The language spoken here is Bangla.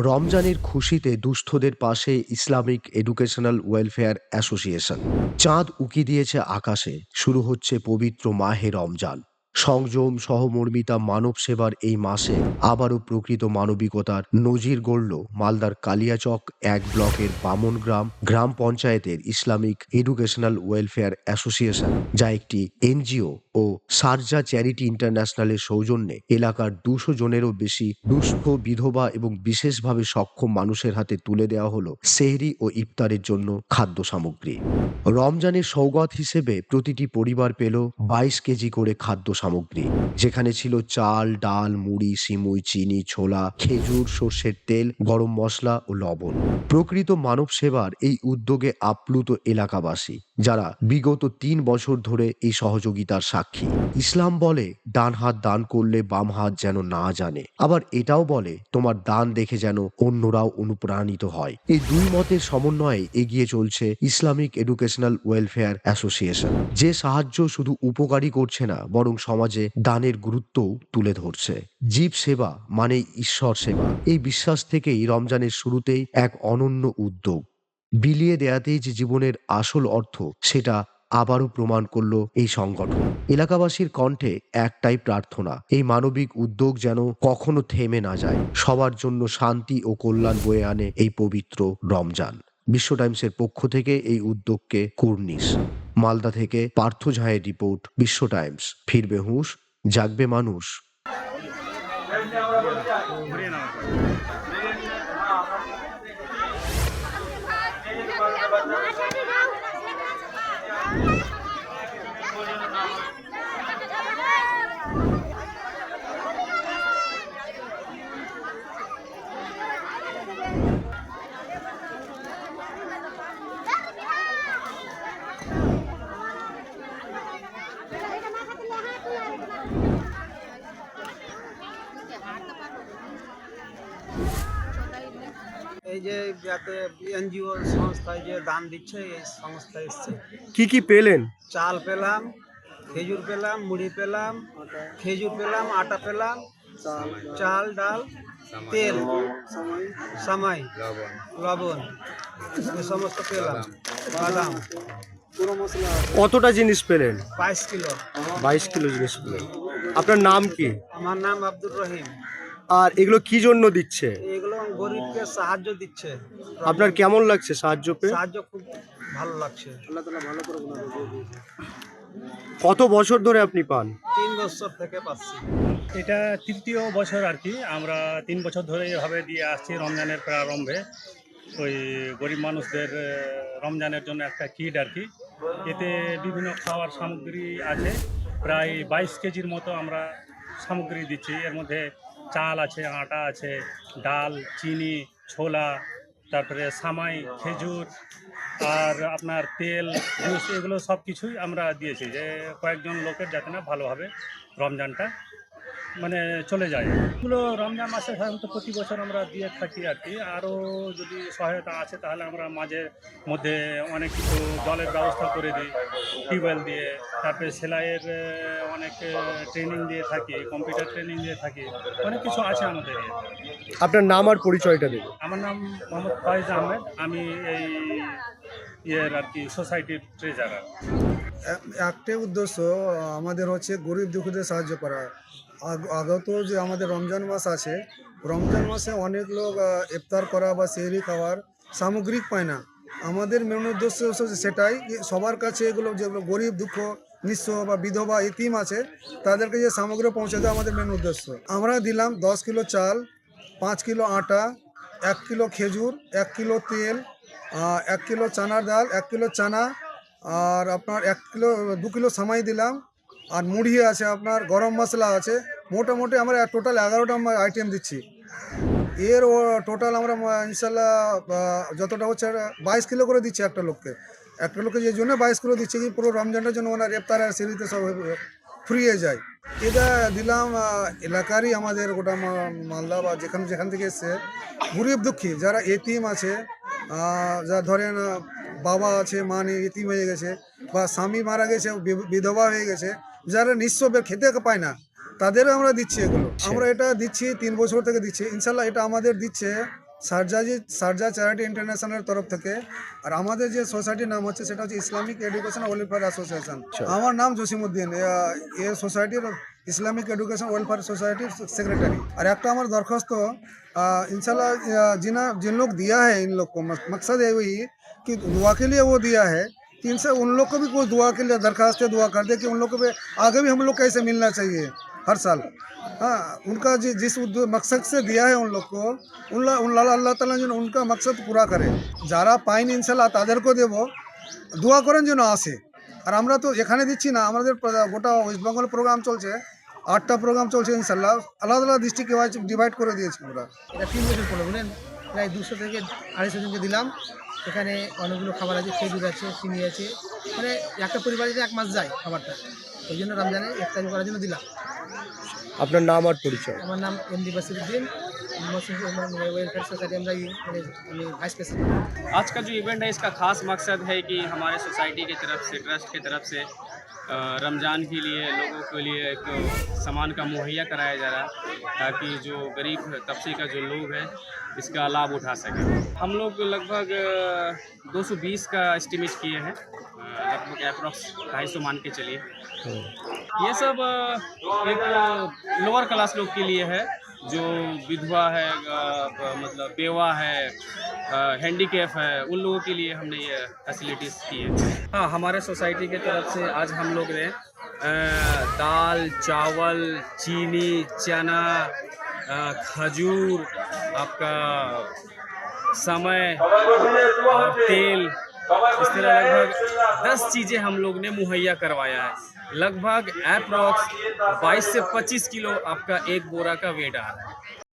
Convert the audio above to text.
রমজানের খুশিতে দুস্থদের পাশে ইসলামিক এডুকেশনাল ওয়েলফেয়ার অ্যাসোসিয়েশন। চাঁদ উকি দিয়েছে আকাশে। শুরু হচ্ছে পবিত্র মাহে রমজান। সংযম সহমর্মিতা মানব সেবার এই মাসে আবারও প্রকৃত মানবিকতার নজির গড়ল মালদার কালিয়াচক এক ব্লকের বামন গ্রাম গ্রাম পঞ্চায়েতের ইসলামিক এডুকেশনাল ওয়েলফেয়ার অ্যাসোসিয়েশন, যা একটি এনজিও ও সারজা চ্যারিটি ইন্টারন্যাশনালের সৌজন্যে এলাকার দুশো জনেরও বেশি দুস্থ, বিধবা এবং বিশেষভাবে সক্ষম মানুষের হাতে তুলে দেওয়া হলো সেহরি ও ইফতারের জন্য খাদ্য সামগ্রী। রমজানের সৌগত হিসেবে প্রতিটি পরিবার পেল বাইশ কেজি করে খাদ্য সামগ্রী। যেখানে ছিল চাল, ডাল, মুড়ি, সিমুই, চিনি, ছোলা, খেজুর, সর্ষের তেল, গরম মশলা ও লবণ। প্রকৃত মানব সেবার এই উদ্যোগে আপ্লুত এলাকাবাসী, যারা বিগত তিন বছর ধরে এই সহযোগিতার সাক্ষী। ইসলাম বলে, ডান হাত দান করলে বাম হাত যেন না জানে। আবার এটাও বলে, তোমার দান দেখে যেন অন্যরাও অনুপ্রাণিত হয়। এই দুই মতের সমন্বয়ে এগিয়ে চলছে ইসলামিক এডুকেশনাল ওয়েলফেয়ার অ্যাসোসিয়েশন, যে সাহায্য শুধু উপকারী করছে না, বরং সমাজে দানের গুরুত্বও তুলে ধরছে। জীব সেবা মানে ঈশ্বর সেবা। এই বিশ্বাস থেকেই রমজানের শুরুতেই এক অনন্য উদ্যোগ। বিলিয়ে দেয়াতেই যে জীবনের আসল অর্থ, সেটা আবারও প্রমাণ করল এই সংগঠন। এলাকাবাসীর কণ্ঠে একটাই প্রার্থনা, এই মানবিক উদ্যোগ যেন কখনো থেমে না যায়। সবার জন্য শান্তি ও কল্যাণ বয়ে আনে এই পবিত্র রমজান। বিশ্ব টাইমসের পক্ষ থেকে এই উদ্যোগকে কুর্নিশ। মালদা থেকে পার্থ ঝায়ের রিপোর্ট বিশ্ব টাইমস। ফিরবে হুঁশ জাগবে মানুষ। এই যে যাতে এনজিও সংস্থায় যে দান দিচ্ছে এই সংস্থা এসছে। কি কি পেলেন? চাল পেলাম খেজুর পেলাম মুড়ি পেলাম খেজুর পেলাম আটা পেলাম চাল ডাল তেল সামাই লবণ এ সমস্ত পেলাম বাদাম। কতটা জিনিস পেলেন? বাইশ কিলো। বাইশ কিলো জিনিস পেলেন। আপনার নাম কি? আমার নাম আব্দুর রহিম। আর এগুলো কি জন্য দিচ্ছে? এগুলো গরিবকে সাহায্য দিচ্ছে। আপনার কেমন লাগছে সাহায্য পেয়ে? সাহায্য খুব ভালো লাগছে। আল্লাহ তালা ভালো করে কত বছর ধরে আপনি পান? তিন বছর থেকে পাচ্ছি। এটা তৃতীয় বছর আর কি। আমরা তিন বছর ধরে এভাবে দিয়ে আসছি রমজানের প্রারম্ভে। ওই গরিব মানুষদের রমজানের জন্য একটা কিট আর কি। এতে বিভিন্ন খাওয়ার সামগ্রী আছে। প্রায় বাইশ কেজির মতো আমরা সামগ্রী দিচ্ছি। এর মধ্যে চাল আছে, আটা আছে, ডাল, চিনি, ছোলা, তারপরে সামাই, খেজুর আর আপনার তেল এগুলো সব কিছুই আমরা দিয়েছি যে কয়েকজন লোকের যাতে না ভালোভাবে রমজানটা মানে চলে যায়। এগুলো রমজান মাসে সাধারণত প্রতি বছর আমরা দিয়ে থাকি আর কি। আরও যদি সহায়তা আছে তাহলে আমরা মাঝে মধ্যে অনেক কিছু জলের ব্যবস্থা করে দিই টিউবওয়েল দিয়ে। তারপরে সেলাইয়ের অনেক ট্রেনিং দিয়ে থাকি কম্পিউটার ট্রেনিং দিয়ে থাকি। অনেক কিছু আছে আমাদের আপনার নাম আর পরিচয়টা দেবেন আমার নাম মোহাম্মদ ফয়েজ আহমেদ। আমি এই ইয়ের আর কি সোসাইটির ট্রেজারার এক- একটাই উদ্দেশ্য আমাদের হচ্ছে গরিব দুঃখীদের সাহায্য করা। আগত যে আমাদের রমজান মাস আছে, রমজান মাসে অনেক লোক ইফতার করা বা সেহরি খাওয়ার সামগ্রিক পায় না। আমাদের মেন উদ্দেশ্য হচ্ছে সেটাই সবার কাছে এগুলো যেগুলো গরিব, দুঃখ, নিঃস্ব বা বিধবা ইতিম আছে, তাদেরকে যে সামগ্রী পৌঁছে দেওয়া আমাদের মেন উদ্দেশ্য। আমরা দিলাম দশ কিলো চাল, পাঁচ কিলো আটা, এক কিলো খেজুর, এক কিলো তেল এক কিলো চানার ডাল, এক কিলো চানা, আর আপনার এক কিলো, দু কিলো সামাই দিলাম। আর মুড়ি আছে আপনার, গরম মশলা আছে। মোটামুটি আমরা টোটাল এগারোটা আইটেম দিচ্ছি। এর টোটাল আমরা ইনশাল্লাহ যতটা হচ্ছে, বাইশ কিলো করে দিচ্ছি একটা লোককে। একটা লোককে যে জন্য বাইশ কিলো দিচ্ছে কি পুরো রমজানের জন্য ওনার ইফতার আর সিঁড়িতে সব ফুরিয়ে যায়। এটা দিলাম এলাকারই আমাদের গোটা মালদা বা যেখান যেখান থেকে এসছে। গরিব দুঃখী, যারা এতিম আছে যা ধরেন বাবা আছে, মা নেই, এতিম হয়ে গেছে বা স্বামী মারা গেছে বিধবা হয়ে গেছে যারা নিঃস্বের খেতে পায় না তাদেরও আমরা দিচ্ছি এগুলো আমরা এটা দিচ্ছি তিন বছর থেকে দিচ্ছি ইনশাল্লাহ এটা আমাদের দিচ্ছে সারজাজি সারজা চ্যারিটি ইন্টারন্যাশনালের তরফ থেকে আর আমাদের যে সোসাইটির নাম হচ্ছে সেটা হচ্ছে ইসলামিক এডুকেশন ওয়েলফেয়ার অ্যাসোসিয়েশন আমার নাম জসিমুদ্দিন এ সোসাইটির ইসলামিক এডুকেশন ওয়েলফেয়ার সোসাইটির সেক্রেটারি और एक हमारा दरख्वास्त इंशाल्लाह जिना जिन लोग दिया है इन लोग को मकसद है वही कि दुआ के लिए वो दिया है कि इनसे उन लोग को भी कोई दुआ के लिए दरखास्त है दुआ कर दे कि उन लोग को भी आगे भी हम लोग कैसे मिलना चाहिए हर साल हाँ उनका जि, जिस उद्द- मकसद से दिया है उन लोग को उन ला- उन ला- আল্লাহ তালা যেন উনকা মকসদ পুরা করে যারা পাইন ইনশাল্লাহ তাদেরকেও দেব দোয়া করেন যেন আসে আর আমরা তো এখানে দিচ্ছি না আমাদের প্র- গোটা ওয়েস্ট বেঙ্গল প্রোগ্রাম চলছে আটটা প্রোগ্রাম চলছে ইনশাল্লাহ আলাদা আলাদা ডিস্ট্রিক্ট ডিভাইড করে দিয়েছি আমরা এটা তিন বছর পরে বুঝলেন প্রায় দুশো থেকে আড়াইশো জনকে দিলাম। এখানে অনেকগুলো খাবার আছে খেজুর আছে চিনি আছে। মানে একটা পরিবারে এক মাস যায় খাবারটা। ওই জন্য রমজানে ইফতারি করার জন্য দিলাম। আপনার নাম আর পরিচয়? আমার নাম এম দিবাসির বাসিরুদ্দিন आज का जो इवेंट है इसका खास मकसद है कि हमारे सोसाइटी की तरफ़ से ट्रस्ट की तरफ़ से रमज़ान के लिए लोगों के लिए एक सामान का मुहैया कराया जा रहा है ताकि जो गरीब तबके का जो लोग है इसका लाभ उठा सकें। हम लोग लगभग 220 का एस्टिमेट किए हैं लगभग अप्रॉक्स ढाई सौ मान के चलिए। हम्म। ये सब एक लोअर क्लास लोग के लिए है जो विधवा है मतलब बेवा है हैंडीकैप है, उन लोगों के लिए हमने ये फैसिलिटीज़ की है। हाँ हमारे सोसाइटी की तरफ़ से आज हम लोग ने दाल, चावल, चीनी, चना खजूर, आपका समय तेल इस तरह लगभग दस चीज़ें हम लोग ने मुहैया करवाया है। लगभग अप्रॉक्स 22 से 25 किलो आपका एक बोरा का वेट आ रहा है।